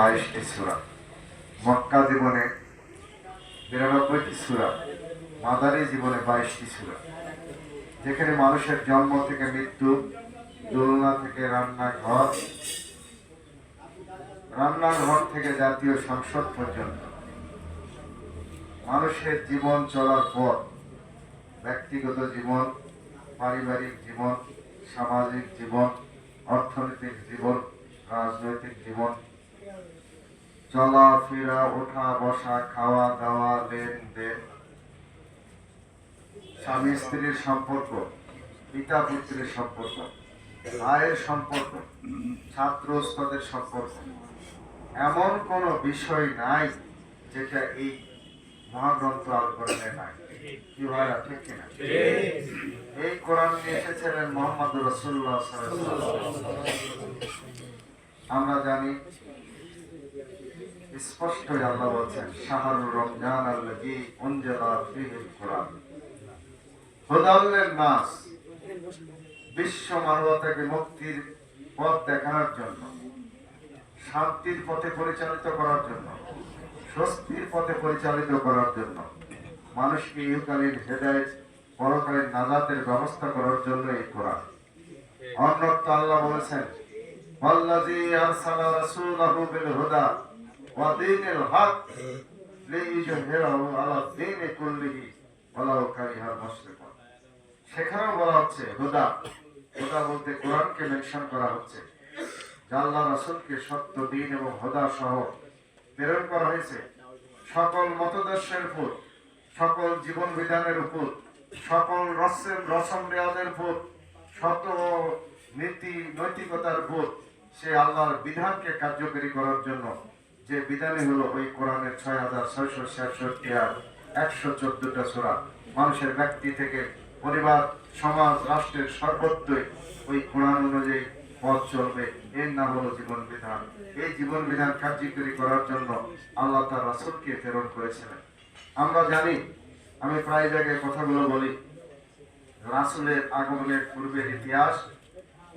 বাইশটি সুরা। মক্কা জীবনে বিরানব্বইটি সুরা মাদারি জীবনে বাইশটি সুরা। যেখানে মানুষের জন্ম থেকে মৃত্যু, দোলনা থেকে রান্নাঘর থেকে জাতীয় সংসদ পর্যন্ত। মানুষের জীবন চলার পর ব্যক্তিগত জীবন, পারিবারিক জীবন, সামাজিক জীবন, অর্থনৈতিক জীবন, রাজনৈতিক জীবন চলাফেরা ওঠা বসা খাওয়া দাওয়া লেনদেন। স্বামী স্ত্রীর সম্পর্ক, পিতা পুত্রের সম্পর্ক, ভাইয়ের সম্পর্ক ছাত্র ওস্তাদের সম্পর্ক। এমন কোন বিষয় নাই যেটা এই মহাগ্রন্থ আল নাই। কি ভাইরা ঠিক কিনা? এই কোরআন এসেছিলেন মোহাম্মদ রসুল্লাহ আমরা জানি স্পষ্ট আল্লাহ বলছেন, শাহরুর রমজান আল্লাহি উনজালা ফিহিল কোরআন। হুদাল্লের নাস বিশ্ব মানবতাকে মুক্তির পথ দেখানোর জন্য, শান্তির পথে পরিচালিত করার জন্য, স্বস্তির পথে পরিচালিত করার জন্য, মানুষকে ইহকালীন হেদায়ত, পরকালীন নাজাতের ব্যবস্থা করার জন্য এই কোরআন। অন্যত্র আল্লাহ বলেছেন আল্লাহ আরসালা রাসূলাহু বিল ودين الحق ليظهره على الدين كله ولو كره المشركون সেখানেও বলা হচ্ছে হুদা হুদা বলতে কোরআনকে মেনশন করা হচ্ছে যে আল্লাহ রাসূলকে সত্য দিন এবং হুদা সহ প্রেরণ করা হয়েছে সকল মতদর্শের উপর সকল জীবন বিধানের উপর সকল রসম রসম রেওয়াজের উপর শত নীতি নৈতিকতার উপর সে আল্লাহর বিধানকে কার্যকরী করার জন্য যে বিধানে হলো ওই কোরআনের ছয় হাজার ছয়শো ছেষট্টি আর একশো চোদ্দটা সোরা। মানুষের ব্যক্তি থেকে পরিবার, সমাজ, রাষ্ট্রের সর্বত্রই ওই কোরআন অনুযায়ী পথ চলবে। এর নাম হলো জীবন বিধান। এই জীবন বিধান কার্যকরী করার জন্য আল্লাহ তার রাসুলকে প্রেরণ করেছিলেন। আমরা জানি, আমি প্রায় জায়গায় কথাগুলো বলি, রাসুলের আগমনের পূর্বের ইতিহাস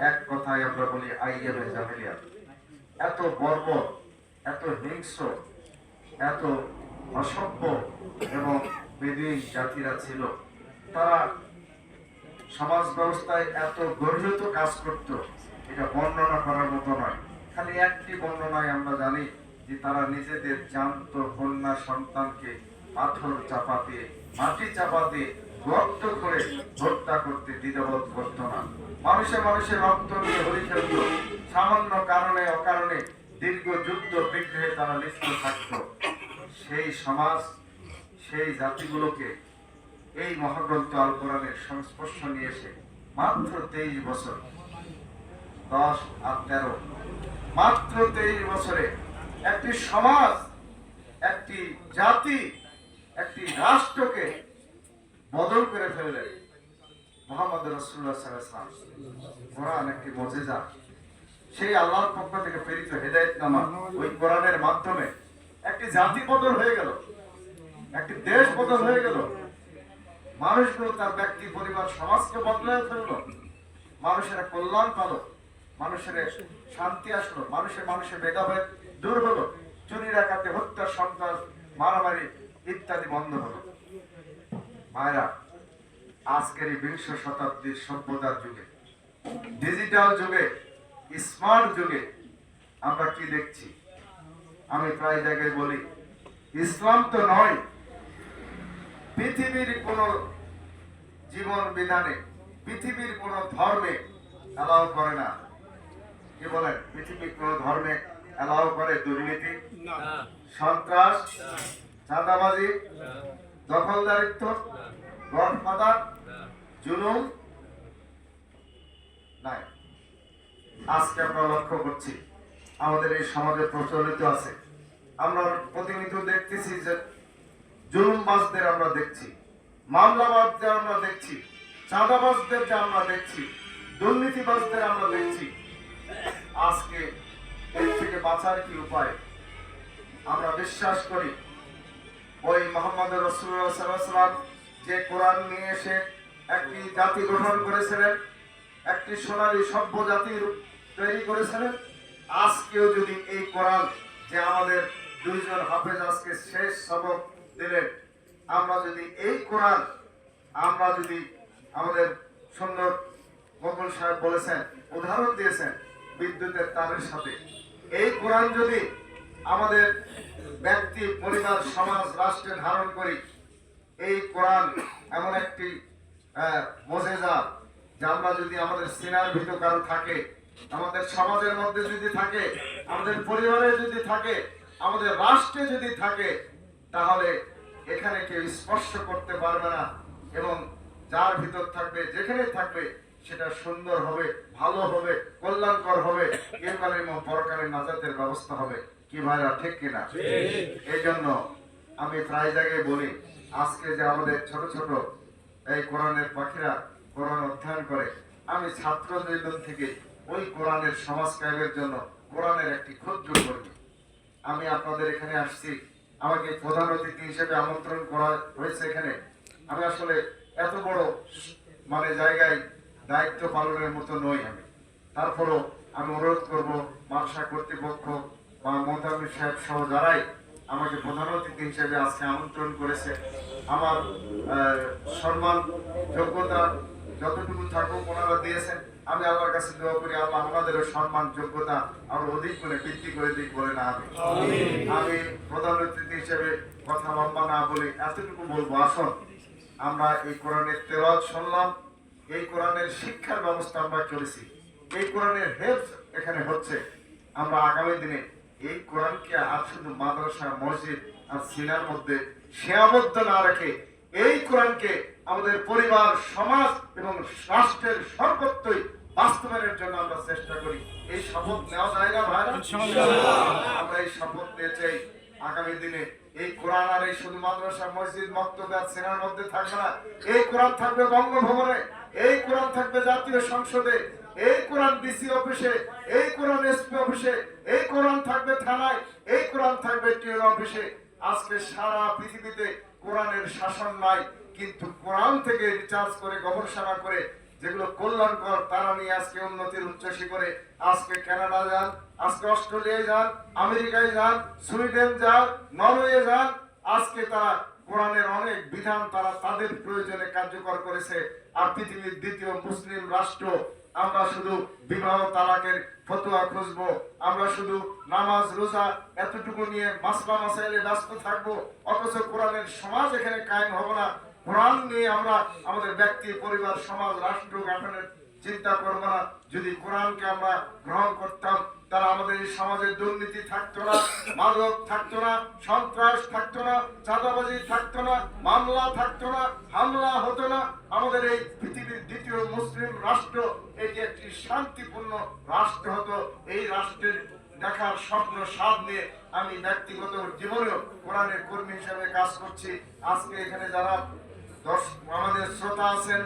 এক কথায় আমরা বলি, আইয়াবে জাহেলিয়া এত বর্ব এত হিংস্র, এত অসভ্য এবং বেদিন জাতিরা ছিল। তারা সমাজ ব্যবস্থায় এত গর্হিত কাজ করত, এটা বর্ণনা করার মতো নয়। খালি একটি বর্ণনায় আমরা জানি যে তারা নিজেদের জান্ত কন্যা সন্তানকে পাথর চাপা দিয়ে মাটি চাপা দিয়ে গর্ত করে হত্যা করতে দ্বিধাবোধ করতো না। মানুষে মানুষের রক্ত নিয়ে হরি সামান্য কারণে, অকারণে দীর্ঘ যুদ্ধ বিগ্রহে তারা লিপ্ত থাকত। সেই সমাজ, সেই জাতিগুলোকে এই মহাগ্রন্থ আল কোরআনের সংস্পর্শ নিয়ে এসে মাত্র তেইশ বছর, দশ আর তেরো, মাত্র তেইশ বছরে একটি সমাজ, একটি জাতি, একটি রাষ্ট্রকে বদল করে ফেললেন মোহাম্মদ রসুল্লাহ সাল্লাম কোরআন একটি মজেজা। সেই আল্লাহর পক্ষ থেকে প্রেরিত হেদায়ত নামা ওই কোরআনের মাধ্যমে একটি জাতি বদল হয়ে গেল। একটি দেশ বদল হয়ে গেল। মানুষগুলো তার ব্যক্তি, পরিবার, সমাজকে বদলায় ফেলল। মানুষের কল্যাণ পালো। মানুষের শান্তি আসলো। মানুষের মানুষের ভেদাভেদ দূর হলো। চুরি রাখাতে হত্যা, সন্ত্রাস, মারামারি ইত্যাদি বন্ধ হলো। মায়েরা আজকের এই বিংশ শতাব্দীর সভ্যতার যুগে ডিজিটাল যুগে স্মার্ট যুগে আমরা কি দেখছি? আমি প্রায় জায়গায় বলি ইসলাম তো নয় পৃথিবীর কোন জীবন বিধানে পৃথিবীর কোন ধর্মে অ্যালাউ করে না। কি বলেন? পৃথিবীর কোন ধর্মে অ্যালাউ করে দুর্নীতি? সন্ত্রাস? চাঁদাবাজি? দখলদারিত্ব? গডফাদার জুলুম? নাই। আজকে আমরা লক্ষ্য করছি, আমাদের এই সমাজে প্রচলিত আছে। আমরা প্রতিনিয়ত দেখতেছি যে জুলুমবাজদের আমরা দেখছি, মামলাবাজদের আমরা দেখছি, চাঁদাবাজদের যে আমরা দেখছি, দুর্নীতিবাজদের আমরা দেখছি। আজকে এর থেকে বাঁচার কি উপায়? আমরা বিশ্বাস করি, ওই মোহাম্মদ রসুল্লাহ যে কোরআন নিয়ে এসে একটি জাতি গঠন করেছিলেন, একটি সোনালী সভ্য জাতির তৈরি করেছিলেন। আজকেও যদি এই কোরআন যে আমাদের দুইজন হাফেজ আজকে শেষ সবক দিলেন, আমরা যদি এই কোরআন আমরা যদি আমাদের সুন্দর মকল সাহেব বলেছেন, উদাহরণ দিয়েছেন বিদ্যুতের তারের সাথে। এই কোরআন যদি আমাদের ব্যক্তি, পরিবার, সমাজ, রাষ্ট্রে ধারণ করি, এই কোরআন এমন একটি মোজেজা যে আমরা যদি আমাদের সিনার ভিতর কারও থাকে আমাদের সমাজের মধ্যে যদি থাকে আমাদের পরিবারে যদি থাকে আমাদের রাষ্ট্রে যদি থাকে তাহলে এখানে কেউ স্পর্শ করতে পারবে না। এবং যার ভিতর থাকবে যেখানে থাকবে সেটা সুন্দর হবে ভালো হবে কল্যাণকর হবে। ইহকালীন এবং পরকালীন নাজাতের ব্যবস্থা হবে। কি ভাইরা ঠিক কিনা এই জন্য আমি প্রায় জায়গায় বলি আজকে যে আমাদের ছোট ছোট এই কোরআনের পাখিরা কোরআন অধ্যয়ন করে আমি ছাত্র নির্দল থেকে ওই কোরআনের সমাজ জন্য কোরআনের একটি ক্ষুদ্র কর্মী আমি আপনাদের এখানে আসছি। আমাকে প্রধান অতিথি হিসেবে আমন্ত্রণ করা হয়েছে এখানে। আমি আসলে এত বড় মানে জায়গায় দায়িত্ব পালনের মতো নই আমি। তারপরও আমি অনুরোধ করব মানসা কর্তৃপক্ষ বা মোহতামির সাহেব সহ যারাই আমাকে প্রধান অতিথি হিসেবে আজকে আমন্ত্রণ করেছে, আমার সম্মান, যোগ্যতা যতটুকু থাকুক ওনারা দিয়েছেন। আমি আল্লাহর কাছে দোয়া করি আল্লাহ আমাদেরও সম্মান যোগ্যতা আরও অধিক করে বৃদ্ধি করে দিক বলে না আমি আমি প্রধান অতিথি হিসেবে কথা লম্বা না বলে এতটুকু বলব আসুন। আমরা এই কোরআনের তেলাওয়াত শুনলাম এই কোরআনের শিক্ষার ব্যবস্থা আমরা করেছি। এই কোরআনের হেল্প এখানে হচ্ছে আমরা আগামী দিনে এই কোরআনকে আর শুধু মাদ্রাসা মসজিদ আর সিনার মধ্যে সীমাবদ্ধ না রেখে এই কোরআনকে আমাদের পরিবার সমাজ এবং রাষ্ট্রের সর্বত্রই বাস্তবায়নের জন্য আমরা চেষ্টা করি। এই শপথ নেওয়া যায় না ভাইরা আমরা এই শপথ নিয়ে চাই আগামী দিনে এই কোরআন আর এই শুধু মাদ্রাসা মসজিদ মক্তব আর সিনার মধ্যে থাকবে না। এই কোরআন থাকবে বঙ্গভবনে এই কোরআন থাকবে জাতীয় সংসদে এই কোরআন ডিসি অফিসে এই কোরআন এসপি অফিসে এই কোরআন থাকবে থানায় এই কোরআন থাকবে টিএল অফিসে। আজকে সারা পৃথিবীতে কোরআনের শাসন নাই কিন্তু কোরআন থেকে রিচার্জ করে গবেষণা করে যেগুলো কল্যাণকর তারা নিয়ে আজকে উন্নতির উচ্চ শিখরে আজকে কানাডা যান, আজকে অস্ট্রেলিয়ায় যান, আমেরিকায় যান, সুইডেন যান, নরওয়ে যান, আজকে তারা কোরআনের অনেক বিধান তারা তাদের প্রয়োজনে কার্যকর করেছে। আর পৃথিবীর দ্বিতীয় মুসলিম রাষ্ট্র, আমরা শুধু বিবাহ তালাকের ফতোয়া খুঁজবো, আমরা শুধু নামাজ, রোজা এতটুকু নিয়ে মাসলা মাসাইলে ব্যস্ত থাকব, অথচ কোরআনের সমাজ এখানে কায়েম হবে না। কোরআন নিয়ে আমরা আমাদের ব্যক্তি, পরিবার, সমাজ, রাষ্ট্র গঠনের চিন্তা করব না। যদি কোরআনকে আমরা গ্রহণ করতাম তারা আমাদের এই সমাজের দুর্নীতি থাকতো না, মাদক থাকতো না, সন্ত্রাস থাকতো না, চাঁদাবাজি থাকতো না, মামলা থাকতো না, হামলা হতো না। আমাদের এই পৃথিবীর দ্বিতীয় মুসলিম রাষ্ট্র, এটি একটি শান্তিপূর্ণ রাষ্ট্র হতো। এই রাষ্ট্রের দেখার স্বপ্ন, স্বাদ নিয়ে আমি ব্যক্তিগত জীবনেও কোরআনের কর্মী হিসেবে কাজ করছি। আজকে এখানে যারা আমাদের শ্রোতা আছেন,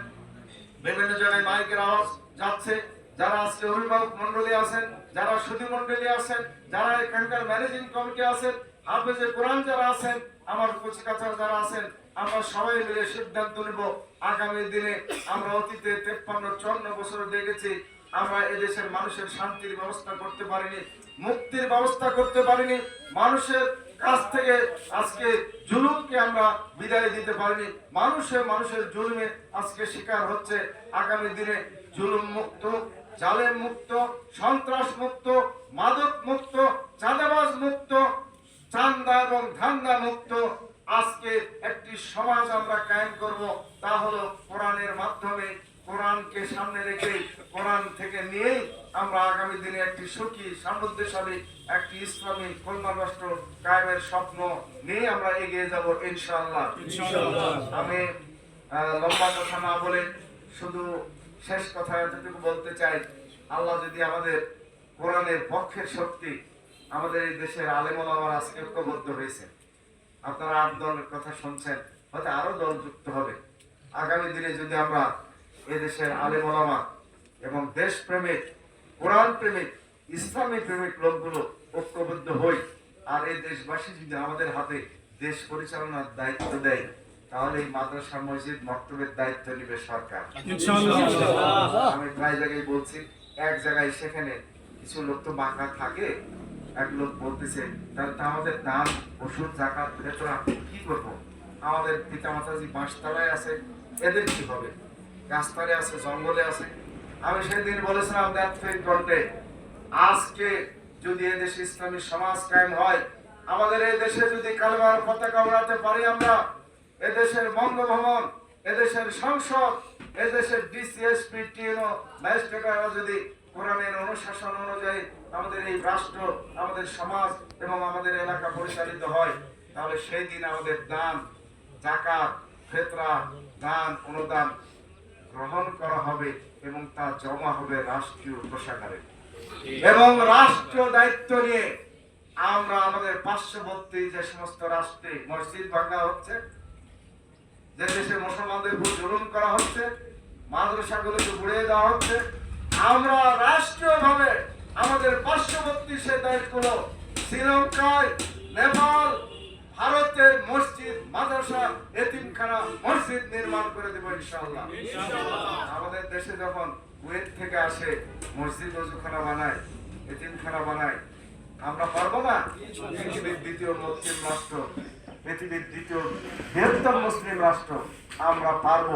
বিভিন্ন মাইকের আওয়াজ যাচ্ছে, যারা আজকে অভিভাবক মন্ডলী আছেন, যারা মন্ডলী আছেন, যারা এখানকার ম্যানেজিং কমিটি আছেন, হাফেজে কোরআন যারা আছেন, আমার যারা আছেন, আমরা সবাই মিলে সিদ্ধান্ত নেব। আগামী দিনে আমরা অতীতে তেপ্পান্ন বছর দেখেছি, আমরা এদেশের মানুষের শান্তির ব্যবস্থা করতে পারিনি, মুক্তির ব্যবস্থা করতে পারিনি, মানুষের কাছ থেকে আজকে জুলুমকে আমরা বিদায় দিতে পারিনি। মানুষে মানুষের জুলুমে আজকে শিকার হচ্ছে। আগামী দিনে জুলুম মুক্ত, জালেম মুক্ত, সন্ত্রাস মুক্ত, মাদক মুক্ত, চাঁদাবাজ মুক্ত, চান্দা এবং ধান্দা মুক্ত। আজকে একটি সমাজ আমরা কায়েম করব। তা হলো কোরআনের মাধ্যমে কোরআনকে সামনে রেখে কোরআন থেকে নিয়েই আমরা আগামী দিনে একটি সুখী সামৃদ্ধশালী একটি ইসলামী কল্যাণ রাষ্ট্র কায়েমের স্বপ্ন নিয়ে আমরা এগিয়ে যাব ইনশাআল্লাহ। আমি লম্বা কথা না বলে শুধু শেষ কথা এতটুকু বলতে চাই আল্লাহ যদি আমাদের কোরআনের পক্ষের শক্তি আমাদের এই দেশের আলেমল আমার আজকে ঐক্যবদ্ধ হয়েছে। আপনারা আট দলের কথা শুনছেন হয়তো আরও দল যুক্ত হবে। আগামী দিনে যদি আমরা এদেশের আলেমলামা এবং দেশ প্রেমিক কোরআন প্রেমিক ইসলামী প্রেমিক লোকগুলো ঐক্যবদ্ধ হই। আর এই দেশবাসী যদি আমাদের হাতে দেশ পরিচালনার দায়িত্ব দেয় তাহলে এই মাদ্রাসা মসজিদ মক্তবের দায়িত্ব নেবে সরকার। আমি প্রায় জায়গায় বলছি এক জায়গায় সেখানে কিছু লোক তো বাঁকা থাকে। এক লোক বলতেছে তাহলে তো আমাদের দান ওষুধ জাকাত ভেতর কি করব? আমাদের পিতা মাতাজি বাঁশতলায় আছে এদের কি হবে? গাছতলায় আছে, জঙ্গলে আছে। আমি সেদিন বলেছিলাম দ্যাথফিক কণ্ঠে আজকে যদি এদেশে ইসলামী সমাজ কায়েম হয়, আমাদের এই দেশে যদি কালবার পতাকা উড়াতে পারি আমরা এদেশের বঙ্গভবন এদেশের সংসদ এদেশের ডিসিএসপি টিএনও ম্যাজিস্ট্রেটরা যদি কোরআনের অনুশাসন অনুযায়ী আমাদের এই রাষ্ট্র, আমাদের সমাজ এবং আমাদের এলাকা পরিচালিত হয়, তাহলে সেই দিন আমাদের দান, জাকাত, ফেতরা, দান, অনুদান গ্রহণ করা হবে এবং তা জমা হবে রাষ্ট্রীয় কোষাগারে। এবং রাষ্ট্র দায়িত্ব নিয়ে আমরা আমাদের পার্শ্ববর্তী যে সমস্ত রাষ্ট্রে, মসজিদ ভাঙা হচ্ছে, যে দেশে মুসলমানদের উপর জুলুম করা হচ্ছে, মাদ্রাসাগুলোকে উড়িয়ে দেওয়া হচ্ছে, আমরা রাষ্ট্রীয়ভাবে আমাদের পার্শ্ববর্তী সে দেশগুলো শ্রীলঙ্কায়, নেপাল ভারতের মসজিদ মাদ্রাসা এতিমখানা মসজিদ নির্মাণ করে দেবো ইনশাআল্লাহ। আমাদের দেশে যখন কুয়েত থেকে আসে মসজিদ অজুখানা বানায় এতিমখানা বানায় আমরা পারব না? পৃথিবীর দ্বিতীয় মুসলিম রাষ্ট্র পৃথিবীর দ্বিতীয় বৃহত্তম মুসলিম রাষ্ট্র আমরা পারব।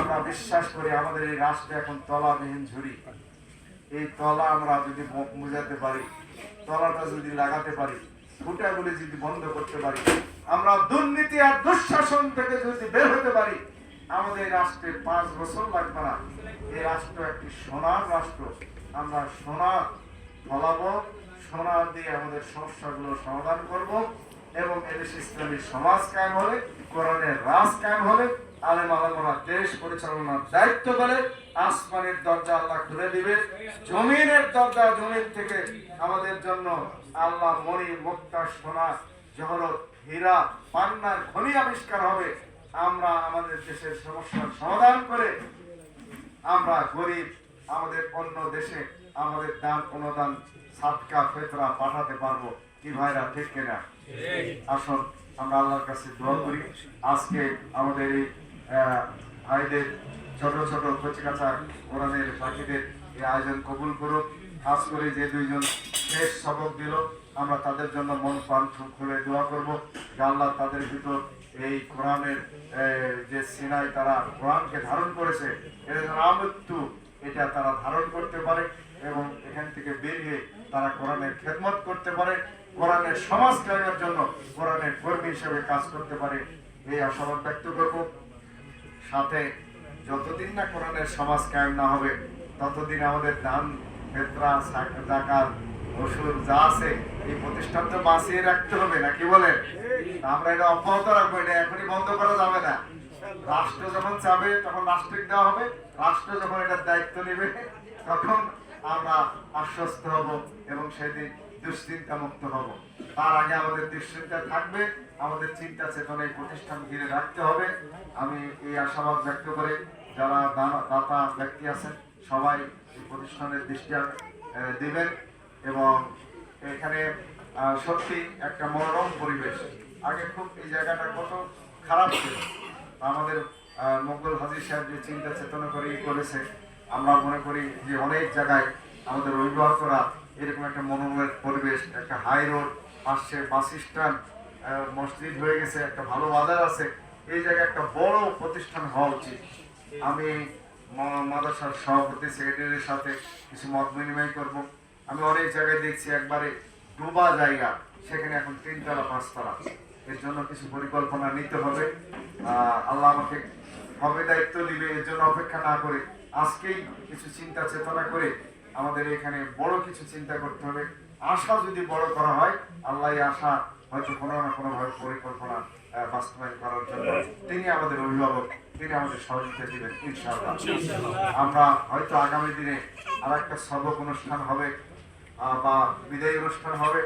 আমরা বিশ্বাস করি আমাদের এই রাষ্ট্রে এখন তলাবিহীন ঝুড়ি। এই তলা আমরা যদি মুজাতে পারি তলাটা যদি লাগাতে পারি ফুটাগুলি যদি বন্ধ করতে পারি, আমরা দুর্নীতি আর দুঃশাসন থেকে যদি বের হতে পারি, আমাদের রাষ্ট্রে পাঁচ বছর লাগবে না। এই রাষ্ট্র একটি সোনার রাষ্ট্র। আমরা সোনার ফলাবো, সোনা দিয়ে আমাদের সমস্যাগুলো সমাধান করব এবং এদেশে ইসলামী সমাজ কায়েম হলে, কোরআনের রাজ কায়েম হলে আলেম আলমরা দেশ পরিচালনার দায়িত্ব করে আসমানের দরজা আল্লাহ খুলে দিবে। জমিনের দরজা জমিন থেকে আমাদের জন্য আল্লাহ মণি মুক্তা সোনা জহরত হীরা পান্নার খনি আবিষ্কার হবে। আমরা আমাদের দেশের সমস্যার সমাধান করে আমরা গরিব আমাদের অন্য দেশে আমাদের দান অনুদান সাতকা ফেতরা পাঠাতে পারব। কি ভাইরা ঠিক কিনা? আসুন আমরা আল্লাহর কাছে দোয়া করি। আজকে আমাদের এই আহ, ভাইদের ছোট ছোট কচি কাঁচা কোরআনের পাখিদের এই আয়োজন কবুল করুক। খাস করে যে দুইজন শেষ সবক দিল আমরা তাদের জন্য মন প্রাণ খুলে দোয়া করব যে আল্লাহ তাদের ভিতর এই কোরআনের যে সিনাই তারা কোরআনকে ধারণ করেছে এটা যেন আমৃত্যু এটা তারা ধারণ করতে পারে এবং এখান থেকে বেরিয়ে তারা কোরআনের খেদমত করতে পারে কোরআনের সমাজ কায়েমের জন্য কোরআনের কর্মী হিসেবে কাজ করতে পারে। এই আশাবাদ ব্যক্ত করব। সাথে যতদিন না কোরআনের সমাজ কায়েম না হবে, ততদিন আমাদের দান, ফেতরা জাকাত, ওষুধ যা আছে, এই প্রতিষ্ঠান তো বাঁচিয়ে রাখতে হবে না, কি বলেন? আমরা এটা অব্যাহত রাখব, এটা এখনই বন্ধ করা যাবে না। রাষ্ট্র যখন চাবে, তখন রাষ্ট্রিক দেওয়া হবে। রাষ্ট্র যখন এটার দায়িত্ব নেবে, তখন আমরা আশ্বস্ত হব এবং সেদিন দুশ্চিন্তা মুক্ত হব। তার আগে আমাদের দুশ্চিন্তা থাকবে। আমাদের চিন্তা চেতনা এই প্রতিষ্ঠান ঘিরে রাখতে হবে। আমি এই আশাবাদ ব্যক্ত করে যারা দাতা ব্যক্তি আছেন, সবাই এই প্রতিষ্ঠানের দৃষ্টি দিবেন এবং এখানে সত্যি একটা মনোরম পরিবেশ। আগে খুব এই জায়গাটা কত খারাপ ছিল। আমাদের মঙ্গল হাজির সাহেব যে চিন্তা চেতনা করে করেছে, আমরা মনে করি যে অনেক জায়গায় আমাদের অভিভাবকরা এরকম একটা মনোরমের পরিবেশ, একটা হাই রোড পাশে বাস স্ট্যান্ড মসজিদ হয়ে গেছে, একটা ভালো বাজার আছে। এই জায়গায় একটা বড় প্রতিষ্ঠান হওয়া উচিত। আমি মা- মাদ্রাসার সভাপতি, সেক্রেটারির সাথে কিছু মত বিনিময় করব। আমি অনেক জায়গায় দেখছি একবারে ডোবা জায়গা, সেখানে এখন তিনতলা, পাঁচতলা। এর জন্য কিছু পরিকল্পনা নিতে হবে। আল্লাহ আমাকে হবে দায়িত্ব দিবে, এর জন্য অপেক্ষা না করে আজকেই কিছু চিন্তা চেতনা করে আমাদের এখানে বড় কিছু চিন্তা করতে হবে। আশা যদি বড় করা হয়, আল্লাহ আশা হয়তো কোনো না কোনো ভাবে পরিকল্পনা বাস্তবায়ন করার জন্য তিনি আমাদের অভিভাবক, তিনি আমাদের সহযোগিতা দিবেন আমরা হয়তো আগামী দিনে আর একটা সবক অনুষ্ঠান হবে বা বিদায়ী অনুষ্ঠান হবে,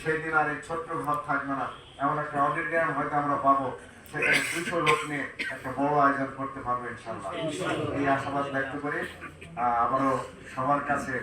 সেই দিন আর এই ছোট্ট ঘর থাকবে না। এমন একটা অডিটোরিয়াম হয়তো আমরা পাবো, সেখানে দুশো লোক নিয়ে একটা বড় আয়োজন করতে পারব ইনশাল্লাহ এই আশাবাদ ব্যক্ত করে আবারও সবার কাছে